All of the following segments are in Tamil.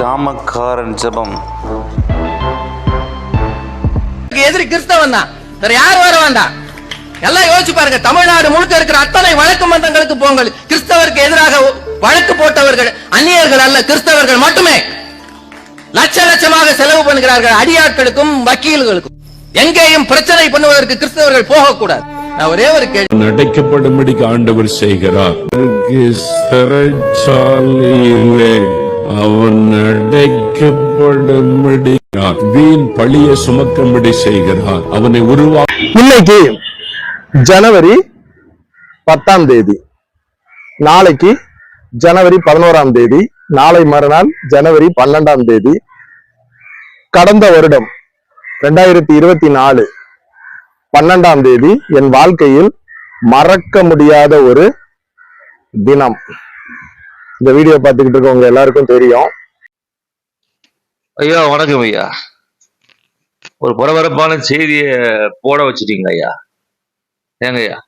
ஜாமக்காரன் ஜெபம். எதிரி கிறிஸ்தவன் தான். வேற யார் வர வேண்டாம் எல்லாம் யோசிச்சு பாருங்க. தமிழ்நாடு முழுக்க இருக்கிற அத்தனை வழக்கு மன்றங்களுக்கு போங்கள். கிறிஸ்தவருக்கு எதிராக வழக்கு போட்டவர்கள் அந்நியர்கள் அல்ல கிறிஸ்தவர்கள் மட்டுமே. லட்ச லட்சமாக செலவு பண்ணுகிறார்கள் அடியாட்களுக்கும் வக்கீல்களுக்கும். எங்கேயும் பிரச்சனை பண்ணுவதற்கு கிறிஸ்தவர்கள் போகக்கூடாது. நான் ஒரே ஒரு கேள்வி. அடைக்கப்படும்படிக்கு ஆண்டவர் செய்கிறார். சிறைச்சாலையிலே அவன் அடைக்கப்படும்படி வீண் பழிய சுமக்கும்படி செய்கிறார் அவனை உருவா இன்னைக்கு ஜனவரி பத்தாம் தேதி. நாளைக்கு ஜனவரி பதினோராம் தேதி. நாளை மறுநாள் ஜனவரி பன்னெண்டாம் தேதி. கடந்த வருடம் ரெண்டாயிரத்தி இருபத்தி நாலு பன்னெண்டாம் தேதி என் வாழ்க்கையில் மறக்க முடியாத ஒரு தினம். இந்த வீடியோ பார்த்துக்கிட்டு இருக்கவங்க எல்லாருக்கும் தெரியும். ஐயா வணக்கம் ஐயா. ஒரு பரபரப்பான செய்தியை போட வச்சிட்டீங்க ஐயா. ஏங்க ஐயா?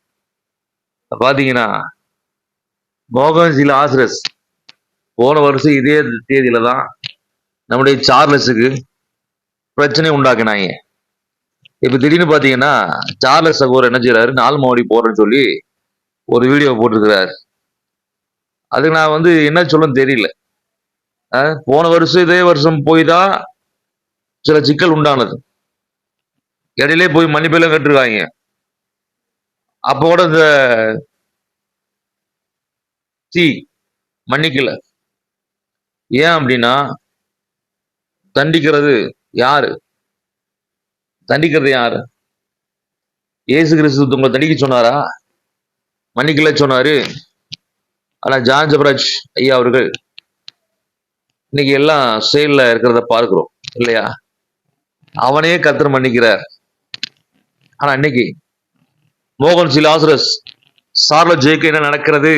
பார்த்தீங்கன்னா பாத்தீங்கன்னா ஆசிரஸ் போன வருஷம் இதே தேதியில தான் நம்முடைய சார்லஸுக்கு பிரச்சனை உண்டாக்குனாங்க. இப்ப திடீர்னு பாத்தீங்கன்னா சார்லஸ் சகோதரர் என்ன செய்யறாரு நாலு மாவடி போடுறேன்னு சொல்லி ஒரு வீடியோ போட்டிருக்கிறாரு. அதுக்கு நான் வந்து என்ன சொல்லணும் தெரியல. போன வருஷம் இதே வருஷம் போய் தான் சில சிக்கல் உண்டானது. இடையிலே போய் மன்னிப்பெல்லாம் கட்டிருக்காங்க. அப்போ கூட இந்த சி மன்னிக்கல. ஏன் அப்படின்னா தண்டிக்கிறது யாரு? தண்டிக்கிறது யாரு? இயேசு கிறிஸ்து உங்களை தண்டிக்க சொன்னாரா? மன்னிக்கல சொன்னாரு. ஆனால் ஜான் ஜபராஜ் ஐயா அவர்கள் இன்னைக்கு எல்லாம் செயலில் இருக்கிறத பார்க்கிறோம் இல்லையா? அவனே கத்தர் மன்னிக்கிறார். ஆனா இன்னைக்கு மோகன் சிலாசுரஸ் சார்ல ஜெயிக்க என்ன நடக்கிறது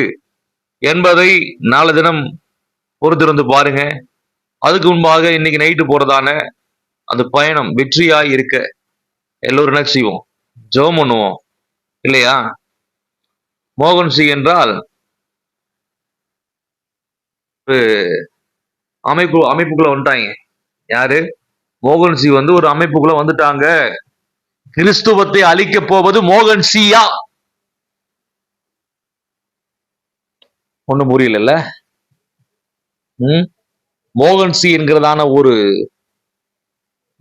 என்பதை நாலு தினம் பொறுத்திருந்து பாருங்க. அதுக்கு முன்பாக இன்னைக்கு நைட்டு போறதான அந்த பயணம் வெற்றியாய் இருக்க எல்லோரும் என்ன செய்வோம்? ஜெபம் பண்ணுவோம் இல்லையா? மோகன் சி என்றால் ஒரு அமைப்பு அமைப்புக்குள்ள வந்துட்டாங்க. யாரு? மோகன் சி வந்து ஒரு அமைப்புக்குள்ள வந்துட்டாங்க. கிறிஸ்துவத்தை அழிக்க போவது மோகன் சியா. ஒண்ணும் புரியல ம்? மோகன் சி என்கிறதான ஒரு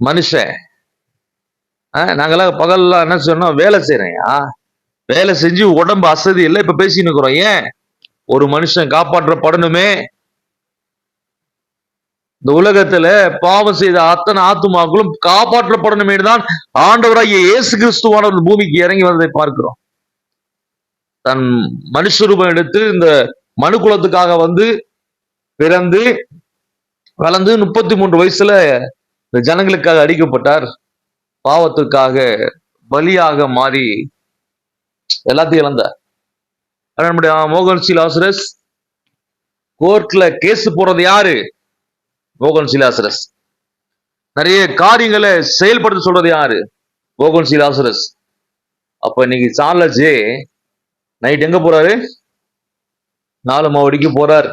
மனுஷன். ஆ, நாங்கெல்லாம் பகல்ல என்ன சொன்னோம்? வேலை செய்யறேன்யா வேலை செஞ்சு உடம்பு அசதி இல்லை இப்ப பேசின்னு இருக்கிறோம். ஏன்? ஒரு மனுஷன் காப்பாற்றப்படணுமே. இந்த உலகத்துல பாவம் செய்த அத்தனை ஆத்துமாக்களும் காப்பாற்றப்படணுமே தான் ஆண்டவராகிய இயேசு கிறிஸ்துவானவர் பூமிக்கு இறங்கி வந்ததை பார்க்கிறோம். தன் மனுஷரூபம் எடுத்து இந்த மனு குலத்துக்காக வந்து பிறந்து வளர்ந்து முப்பத்தி மூன்று வயசுல இந்த ஜனங்களுக்காக அடிக்கப்பட்டார். பாவத்துக்காக பலியாக மாறி எல்லாத்தையும் இழந்தார். நம்முடைய மோகன் சி லாசரஸ் கோர்ட்ல கேஸ் போறது யாரு? மோகன் சிலாசரஸ். நிறைய காரியங்களை செயல்படுத்த சொல்றது யாரு? மோகன் சிலாசரஸ். அப்ப இன்னைக்கு ஜே நைட் எங்க போறாரு? நாலு மாவடிக்கு போறார்.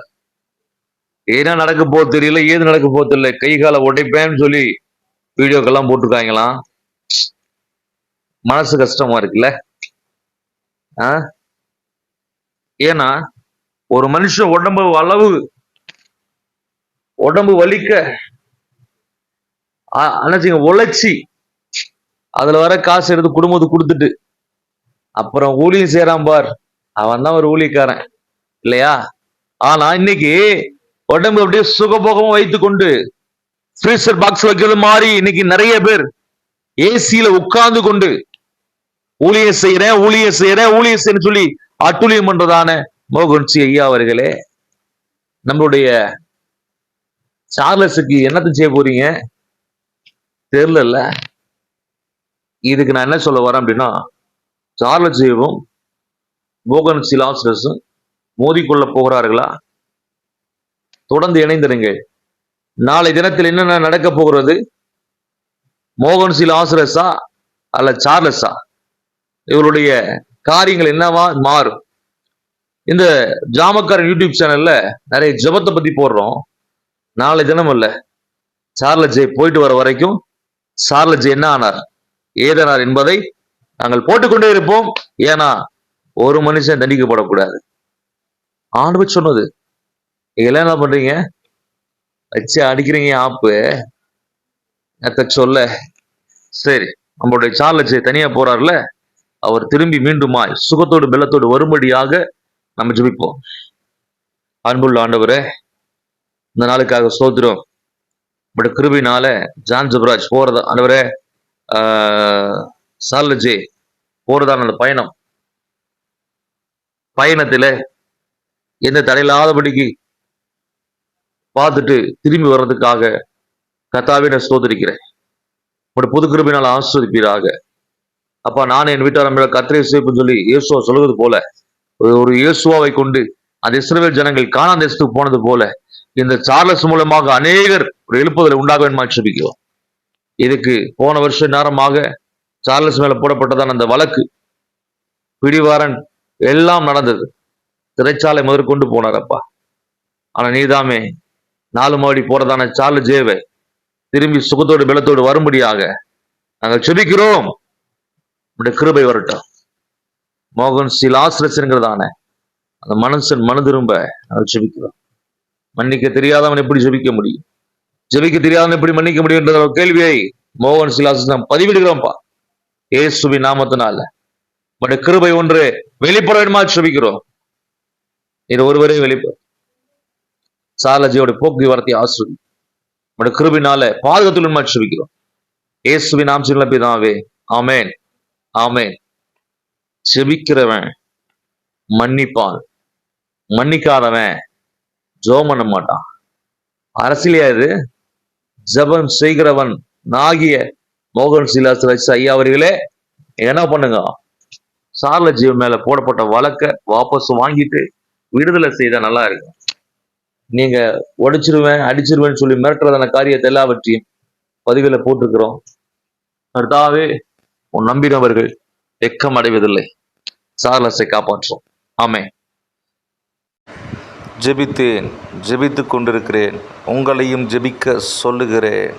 ஏன்னா நடக்க போக தெரியல ஏது நடக்க போக தெரியல கை காலை உடைப்பேன்னு சொல்லி வீடியோக்கெல்லாம் போட்டிருக்காங்களாம் மனசு கஷ்டமா இருக்குல்ல? ஆ? ஏன்னா ஒரு மனுஷன் உடம்பு அளவு உடம்பு வலிக்க ஆ- அண்ணாச்சிங்க உழைச்சி அதுல வர காசு எடுத்து குடும்பத்துக்கு கொடுத்துட்டு அப்புறம் ஊழியம் செய்யறான் பார். அவன் தான் ஒரு ஊழியக்காரன். இல்லையா? ஆனா இன்னைக்கு உடம்பு அப்படியே சுகபோகமா வைத்து கொண்டு ஃப்ரீசர் பாக்ஸ் வைக்கிறது மாதிரி இன்னைக்கு நிறைய பேர் ஏசியில உட்கார்ந்து கொண்டு ஊழியம் செய்யறேன் ஊழியம் செய்யறேன் ஊழியம் செய்யறேன்னு சொல்லி அட்டுழியம் பண்றதான மோகன் சி ஐயா அவர்களே நம்மளுடைய சார்லஸுக்கு என்னத்தை செய்ய போறீங்க? தெரியல இதுக்கு நான் என்ன சொல்ல வரேன் அப்படின்னா சார்லஸ் ஜீவும் மோகன் சிலாஸ்ரஸும் மோதிக்கொள்ள போகிறார்களா? தொடர்ந்து இணைந்திருங்கள். நாளை தினத்தில் என்னென்ன நடக்க போகிறது? மோகன் சிலாஸ்ரஸா அல்ல சார்லஸா? இவருடைய காரியங்கள் என்னவா மாறும்? இந்த ஜாமக்காரன் யூடியூப் சேனல்ல நிறைய ஜெபத்தை பத்தி போடுறோம். நாளை தினம் இல்லை. சார்லஜை போயிட்டு வர வரைக்கும் சார்லஜே என்ன ஆனார்? ஏதனார் என்பதை நாங்கள் போட்டுக்கொண்டே இருப்போம். ஏன்னா ஒரு மனுஷன் தண்டிக்கப்படக்கூடாது. ஆண்டு சொன்னது. இதெல்லாம் என்ன பண்றீங்க? வச்சு அடிக்கிறீங்க ஆப்பு. அத்த சொல்ல. சரி நம்மளுடைய சார்லஜே தனியா போறார்ல? அவர் திரும்பி மீண்டுமாய் சுகத்தோடு பெல்லத்தோடு வரும்படியாக நம்ம ஜபிப்போம். அன்புள்ள ஆண்டவரே இந்த நாளுக்காக சோதரம் பட் கிருபினால ஜான் ஜபராஜ் போறதா ஆண்டவரே சார்லஜே போறதான அந்த பயணம். பயணத்துல எந்த தடையில்லாதபடிக்கு பார்த்துட்டு திரும்பி வர்றதுக்காக கத்தாவே நான் சோதரிக்கிறேன் உங்களுடைய புது கிருபினால் ஆஸ்வதிப்பீராக. அப்பா நான் என் வீட்டார் மேல கத்திரை சேப்புன்னு சொல்லி இயேசுவா சொல்வது போல ஒரு- ஒரு இயேசுவாவை கொண்டு அந்த இஸ்ரவேல் ஜனங்கள் காணாந்த தேசத்துக்கு போனது போல இந்த சார்லஸ் மூலமாக அநேகர் ஒரு எழுப்புதலை உண்டாக வேணுமா ஜெபிக்கிறோம் இதுக்கு போன வருஷம் நேரமாக சார்லஸ் மேல போடப்பட்டதான அந்த வழக்கு பிடிவாரன் எல்லாம் நடந்தது. திரைச்சாலை முதற்கொண்டு போனாரப்பா ஆனா நீதாமே நாலு மாடி போறதான சார்லஸ் ஜேவை திரும்பி சுகத்தோடு பலத்தோடு வரும்படியாக நாங்கள் செபிக்கிறோம். உடைய கிருபை வரட்டும். மோகன் சிலாசிரஸ்ங்கிறதான அந்த மனுஷன் மனு திரும்ப நாங்கள் செபிக்கிறோம். மன்னிக்க தெரியாதவன் எப்படி ஜெபிக்க முடியும்? ஜெபிக்க தெரியாதவன் எப்படி மன்னிக்க முடியும் என்ற ஒரு கேள்வியை மோகன் சிலாஸ் நாம் பதிவிடுகிறோம்ப்பா. ஏசுவி நாமத்தினால. உடைய கிருபை ஒன்று வெளிப்பட வேணுமா ஜெபிக்கிறோம். இது ஒருவரே வெளிப்ப சாலஜியோட போக்குவரத்தை ஆஸ்வதி உடைய கிருபினால பாதுகாத்துடன் ஜெபிக்கிறோம். ஏசுபி நாம் சின்ன பிதாவே ஆமேன் ஆமேன். செபிக்கிறவன் மன்னிப்பான் மன்னிக்காதவன் ஜோம் பண்ண மாட்டான். அரசியலியா இது? ஜபம் செய்கிறவன் நாகிய மோகன் சிலாஸ் ஐயா அவர்களே என்ன பண்ணுங்க? சார்ல ஜீவன் மேல போடப்பட்ட வழக்க வாபஸ் வாங்கிட்டு விடுதலை செய்தா நல்லா இருக்கும். நீங்க உடைச்சிருவேன் அடிச்சிருவேன்னு சொல்லி மிரட்டுறதான காரியத்தை எல்லாவற்றையும் பதிவில் போட்டிருக்கிறோம். கர்த்தாவே உன் நம்பினவர்கள் வெக்கம் அடைவதில்லை சார்லஸை காப்பாற்றும் ஆமே ஜெபித்தேன் ஜெபித்து கொண்டிருக்கிறேன் உங்களையும் ஜெபிக்க சொல்லுகிறேன்.